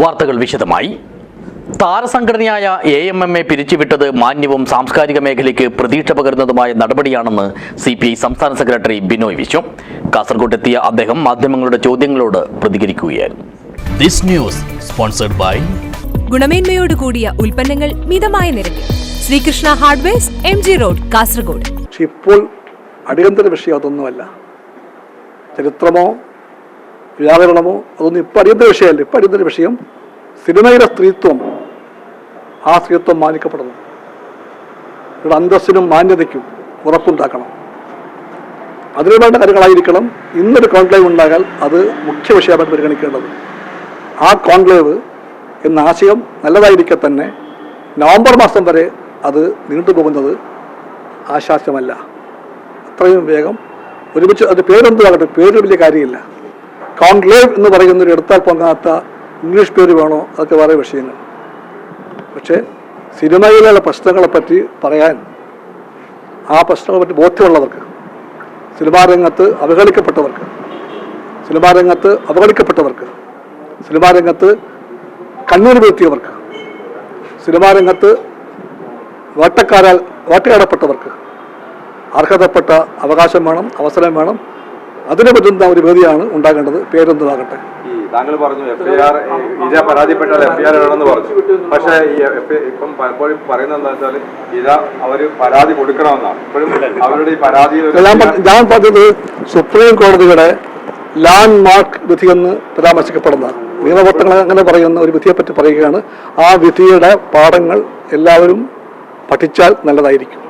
വാർത്തകൾ വിശദമായി. താരസംഘടനയായ എ എം എം എ പിരിച്ചുവിട്ടത് മാന്യവും സാംസ്കാരിക മേഖലയ്ക്ക് പ്രതീക്ഷ പകരുന്നതുമായ നടപടിയാണെന്ന് സി പി ഐ സംസ്ഥാന സെക്രട്ടറി ബിനോയ് വിശ്വം. കാസർഗോഡ് എത്തിയ അദ്ദേഹം മാധ്യമങ്ങളുടെ ചോദ്യങ്ങളോട് പ്രതികരിക്കുകയായിരുന്നു. This news sponsored by ഗുണമേന്മയോട് കൂടിയ ഉൽപ്പന്നങ്ങൾ മിതമായ നിരക്കിൽ. Sreekrishna hardwares M G road Kasaragod. ഇപ്പോൾ അടിയന്തര വിഷയം അതൊന്നുമല്ല. ചരിത്രമോ വ്യാകരണമോ അതൊന്നും ഇപ്പം അടിയന്തര വിഷയമല്ല. ഇപ്പം അടിയന്തര വിഷയം സിനിമയിലെ സ്ത്രീത്വം ആ സ്ത്രീത്വം മാനിക്കപ്പെടുന്നു. ഇവിടെ അന്തസ്സിനും മാന്യതയ്ക്കും ഉറപ്പുണ്ടാക്കണം. അതിനു വേണ്ട കാര്യങ്ങളായിരിക്കണം. ഇന്നൊരു കോൺക്ലേവ് ഉണ്ടായാൽ അത് മുഖ്യ വിഷയമായിട്ട് പരിഗണിക്കേണ്ടത്. ആ കോൺക്ലേവ് എന്ന ആശയം നല്ലതായിരിക്കെ തന്നെ നവംബർ മാസം വരെ അത് നീണ്ടുപോകുന്നത് ആശാസ്യമല്ല. അത്രയും വേഗം ഒരുമിച്ച് അത് പേരെന്താകട്ടെ പേര് വലിയ കാര്യമില്ല. കോൺക്ലേവ് എന്ന് പറയുന്ന ഒരു എടുത്താൽ പൊങ്ങാത്ത ഇംഗ്ലീഷ് പേര് വേണോ? അതൊക്കെ വേറെ വിഷയങ്ങൾ. പക്ഷേ സിനിമയിലുള്ള പ്രശ്നങ്ങളെപ്പറ്റി പറയാൻ ആ പ്രശ്നങ്ങളെ പറ്റി ബോധ്യമുള്ളവർക്ക് സിനിമാ രംഗത്ത് അവഗണിക്കപ്പെട്ടവർക്ക് സിനിമാ രംഗത്ത് അവഗണിക്കപ്പെട്ടവർക്ക് സിനിമാ രംഗത്ത് കണ്ണീർ വീഴ്ത്തിയവർക്ക് സിനിമാ രംഗത്ത് വേട്ടക്കാരാൽ വേട്ടയാടപ്പെട്ടവർക്ക് അർഹതപ്പെട്ട അവകാശം വേണം അവസരം വേണം അതിന് പറ്റുന്ന ഒരു വേദിയാണ് ഉണ്ടാകേണ്ടത്? പേരെന്തുമാകട്ടെ താങ്കൾ പറഞ്ഞു എഫ് ഐ ആർ ഇര പരാതിപ്പെട്ടാൽ എഫ് ഐ ആർ ഇടണമെന്ന് പറഞ്ഞു. പക്ഷേ ഈ എഫ് ഇപ്പം പലപ്പോഴും പറയുന്നത് എന്താ വെച്ചാൽ ഇര അവർ പരാതി കൊടുക്കണമെന്നാണ്. ഇപ്പോഴും അവരുടെ ഈ പരാതി ഞാൻ പറഞ്ഞത് സുപ്രീം കോടതിയുടെ ലാൻഡ് മാർക്ക് വിധി എന്ന് പരാമർശിക്കപ്പെടുന്ന നിയമപത്രങ്ങൾ അങ്ങനെ പറയുന്ന ഒരു വിധിയെപ്പറ്റി പറയുകയാണ്. ആ വിധിയുടെ പാഠങ്ങൾ എല്ലാവരും പഠിച്ചാൽ നല്ലതായിരിക്കും.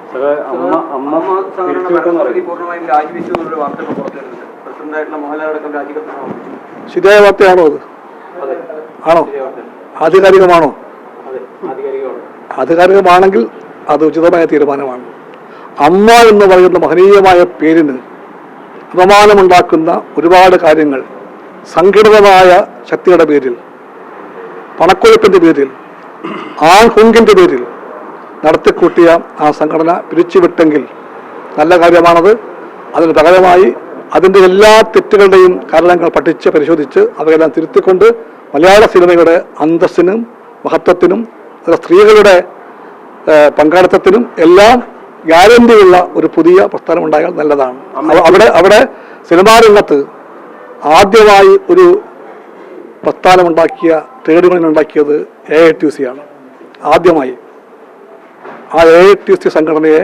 പൂർണമായും രാജിവെച്ചു പ്രസിഡന്റായിട്ടുള്ള മോഹൻലാൽ അടക്കം ശരിയായ വാർത്തയാണോ അത്? ആണോ? ആധികാരികമാണോ? ആധികാരികമാണെങ്കിൽ അത് ഉചിതമായ തീരുമാനമാണ്. അമ്മ എന്ന് പറയുന്ന മഹനീയമായ പേരിന് അപമാനമുണ്ടാക്കുന്ന ഒരുപാട് കാര്യങ്ങൾ സംഘടിതമായ ശക്തിയുടെ പേരിൽ പണക്കൊഴുപ്പിന്റെ പേരിൽ ആൺഹുങ്കിന്റെ പേരിൽ നടത്തിക്കൂട്ടിയ ആ സംഘടന പിരിച്ചുവിട്ടെങ്കിൽ നല്ല കാര്യമാണത്. അതിന് പകരമായി അതിന്റെ എല്ലാ തെറ്റുകളുടെയും കാരണങ്ങൾ പഠിച്ച് പരിശോധിച്ച് അവയെല്ലാം തിരുത്തിക്കൊണ്ട് മലയാള സിനിമയുടെ അന്തസ്സിനും മഹത്വത്തിനും അതിലെ സ്ത്രീകളുടെ പങ്കാളിത്തത്തിനും എല്ലാം ഗ്യാരണ്ടിയുള്ള ഒരു പുതിയ പ്രസ്ഥാനം ഉണ്ടായാൽ നല്ലതാണ്. അവിടെ അവിടെ സിനിമാ രംഗത്ത് ആദ്യമായി ഒരു പ്രസ്ഥാനമുണ്ടാക്കിയ ട്രേഡ് യൂണിയൻ ഉണ്ടാക്കിയത് എ ഐ ടി സി ആണ്. ആദ്യമായി. ആ എ ടി സി സംഘടനയെ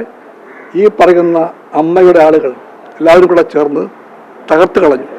ഈ പറയുന്ന അമ്മയുടെ ആളുകൾ എല്ലാവരും കൂടെ ചേർന്ന് തകർത്ത് കളഞ്ഞു.